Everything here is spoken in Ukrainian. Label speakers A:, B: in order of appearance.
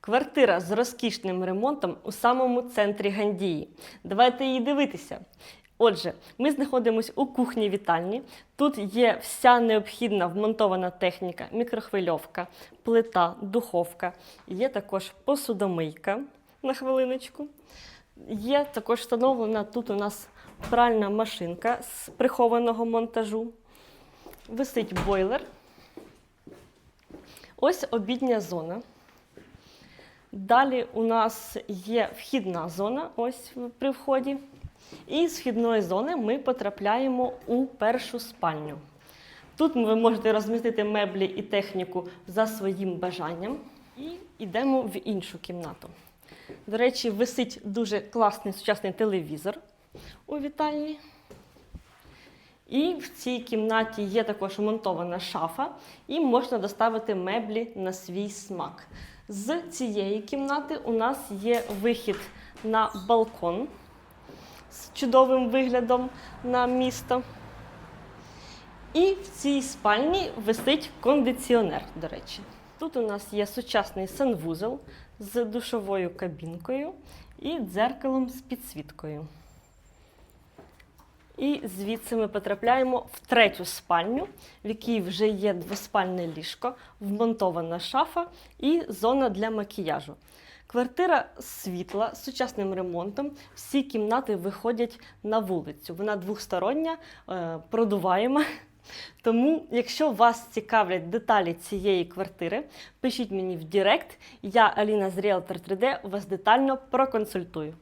A: Квартира з розкішним ремонтом у самому центрі Гандії. Давайте її дивитися. Отже, ми знаходимося у кухні вітальні. Тут є вся необхідна вмонтована техніка, мікрохвильовка, плита, духовка. Є також посудомийка на хвилиночку. Є також встановлена тут у нас пральна машинка з прихованого монтажу. Висить бойлер. Ось обідня зона. Далі у нас є вхідна зона, ось при вході. І з вхідної зони ми потрапляємо у першу спальню. Тут ви можете розмістити меблі і техніку за своїм бажанням. І йдемо в іншу кімнату. До речі, висить дуже класний сучасний телевізор у вітальні. І в цій кімнаті є також монтована шафа, і можна доставити меблі на свій смак. З цієї кімнати у нас є вихід на балкон з чудовим виглядом на місто. І в цій спальні висить кондиціонер, до речі. Тут у нас є сучасний санвузол з душовою кабінкою і дзеркалом з підсвіткою. І звідси ми потрапляємо в третю спальню, в якій вже є двоспальне ліжко, вмонтована шафа і зона для макіяжу. Квартира світла з сучасним ремонтом. Всі кімнати виходять на вулицю. Вона двохстороння, е, продуваєма. Тому, якщо вас цікавлять деталі цієї квартири, пишіть мені в Директ. Я, Аліна з Realtor 3D, вас детально проконсультую.